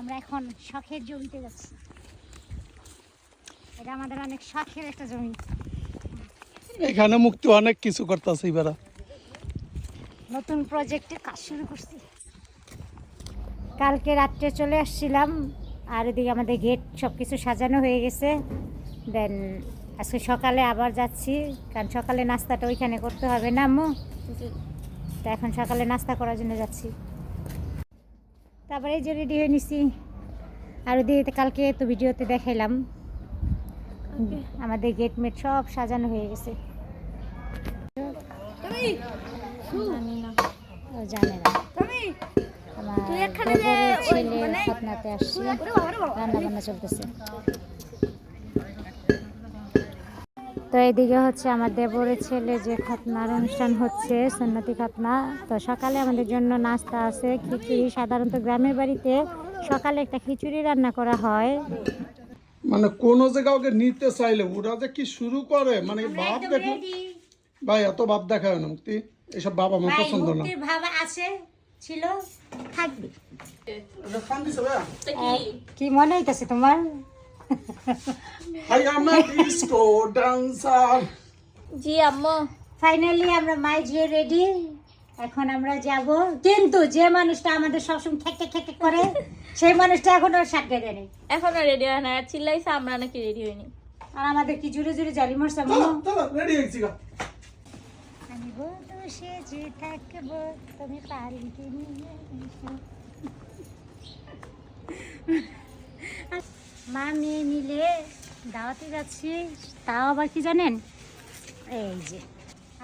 আমরা এখন শখের জমিতে যাচ্ছি। এটা আমাদের অনেক শখের একটা জমি। এখানে মুক্তি অনেক কিছু করতেছে এবারা নতুন প্রজেক্টে কাজ শুরু করছি। কালকে রাত্রে চলে আসছিলাম আর এদিকে আমাদের গেট সব কিছু সাজানো হয়ে গেছে। দেন আজকে সকালে আবার যাচ্ছি কারণ সকালে নাস্তাটা ওইখানে করতে হবে না আম্মু? তো এখন সকালে নাস্তা করার জন্য যাচ্ছি। তারপরে যে রেডি হয়ে নিছি। আর ওদিকে কালকে তো ভিডিওতে দেখাইলাম। আমাদের গেট মেট সব সাজানো হয়ে গেছে। জানি না ও জানে না। আমার ছেলে আপনাতে খতনাতে আসছি। রান্না বান্না চলতেছে। তো এইদিকে হচ্ছে আমার দেবরের ছেলে যে খাতনার অনুষ্ঠান হচ্ছে সন্ন্যতি খাতনা। তো সকালে আমাদের জন্য নাস্তা আছে খিচুড়ি। সাধারণত গ্রামের বাড়িতে সকালে একটা খিচুড়ি রান্না করা হয়। মানে কোনো যে কাউকে নিতে চাইলে ওরা যে কি শুরু করে? মানে ভাব দেখো ভাই এত ভাব দেখায় না মুক্তি। এসব ভাব আমার পছন্দ না। মুক্তির ভাব আছে ছিল থাকবে। কি মনে হইতেছে তোমার? হাই আমরা ডিস্কো ডান্সার জি আম্মু। ফাইনালি আমরা মাই ঝিয়ে রেডি এখন আমরা যাব। কিন্তু যে মানুষটা আমাদের সবসময় ঠেক ঠেক করে সেই মানুষটা এখনও সাক্ষী দেয়নি এখনও রেডি হয় না। আর চিল্লাইছে আমরা নাকি রেডি হইনি। আর আমাদের কি জুড়ে জুড়ে জালি মরছে চলো রেডি হয়েছি গা। আমি বন্ধু সেজে থাকব তুমি পালিকে নিয়ে। মা মেয়ে মিলে দাওয়াতে যাচ্ছি, তাও আবার কি জানেন? এই যে,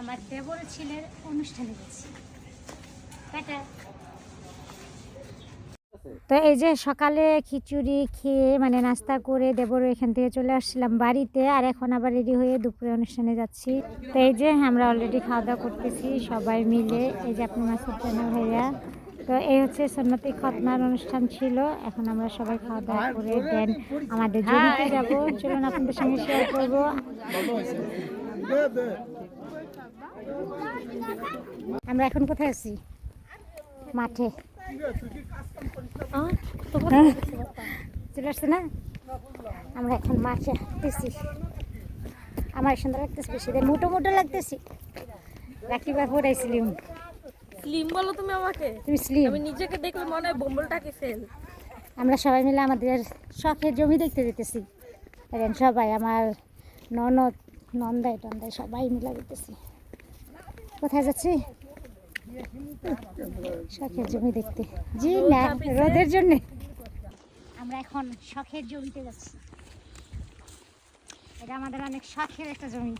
আমার দেবর ছেলের অনুষ্ঠানে টাটা তো এই যে সকালে খিচুড়ি খেয়ে মানে নাস্তা করে দেবর এখান থেকে চলে আসছিলাম বাড়িতে, আর এখন আবার রেডি হয়ে দুপুরে অনুষ্ঠানে যাচ্ছি। তো এই যে আমরা অলরেডি খাওয়া দাওয়া করতেছি সবাই মিলে, এই যে আপনি মাসুদ জানা ভাইয়া। তো এই হচ্ছে সন্ন্যতি খতনার অনুষ্ঠান ছিল। এখন আমরা সবাই খাওয়া দাওয়া করে দেন। আমাদের জমিতে যাব। চলুন আপনাদের সঙ্গে শেয়ার করব। আমরা এখন কোথায় আছি? মাঠে। চলে আসছে না? আমরা এখন মাঠে আসতেছি আমার সুন্দর লাগতেছে বেশি। মোটো মোটো লাগতেছি। রাখিবার পড়াইছিলাম স্লিম বলো তুমি আমাকে। তুমি স্লিম আমি নিজেকে দেখলে মনে হয় বোম্বলটাকে ফেল আমরা সবাই মিলে আমাদের শখের জমি দেখতে যেতেছি। এখন সবাই আমার ননদ নন্দাই টন্দাই সবাই মিলে যেতেছি কোথায় যাচ্ছি? শখের জমি দেখতে। জি না রোদের জন্য। আমরা এখন শখের জমিতে যাচ্ছি। এটা আমাদের অনেক শখের একটা জমি।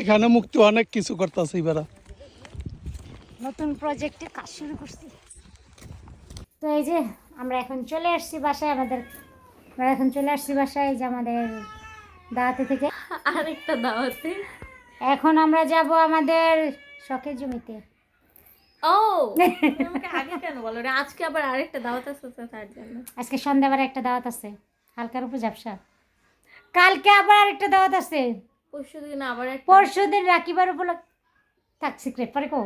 এখানে মুক্তি অনেক কিছু করতেছে এবারা নতুন প্রজেক্টে কাজ শুরু করছি। তো এই যে আমরা এখন চলে আসছি বাসায় আমাদের আমরা এখন চলে আসছি বাসায় এই যে আমাদের দাওয়াতে থেকে। আরেকটা দাওয়াতে। এখন আমরা যাব আমাদের শখের জমিতে। ও আগে কেন বলো রে? আজকে আবার আরেকটা দাওয়াত আছে তার জন্য। আজকে সন্ধ্যাবার একটা দাওয়াত আছে হালকার উপর ঝাপসা। কালকে আবার আরেকটা দাওয়াত আছে। পরশু দিন আবার একটা পরশু দিন রাখিবার উপলক্ষে থাক সিক্রেট পরে কো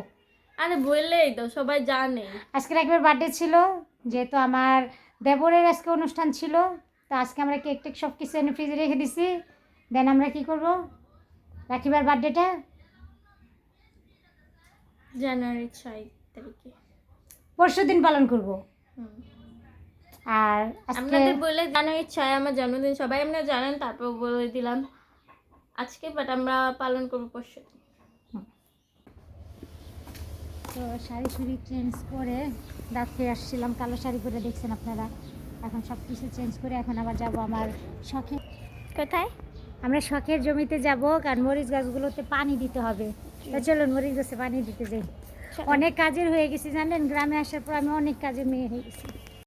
আরে বললেই তো সবাই জানে। আজকে একবার বার্থডে ছিল যেহেতু আমার দেবরের আজকে অনুষ্ঠান ছিল তো আজকে আমরা কেক টেক সব কিছু এনে ফ্রিজে রেখে দিছি। দেন আমরা কি করব? রাখিবার বার্থডেটা জানুয়ারি ছয় তারিখে। পরশু দিন পালন করব। আর আপনাদের বলে জানুয়ারি ছয় আমার জন্মদিন সবাই আমরা জানেন তারপর বলে দিলাম আজকে বাট আমরা পালন করব পরশু দিন। তো শাড়ি শুড়ি চেঞ্জ করে রাত্রে আসছিলাম কালো শাড়ি পরে দেখছেন আপনারা? এখন সব কিছু চেঞ্জ করে এখন আবার যাব আমার শখের কোথায়? আমরা শখের জমিতে যাব কারণ মরিচ গাছগুলোতে পানি দিতে হবে। তা চলুন মরিচ গাছে পানি দিতে যাই। অনেক কাজের হয়ে গেছি জানেন? গ্রামে আসার পর আমি অনেক কাজের মেয়ে হয়ে গেছি।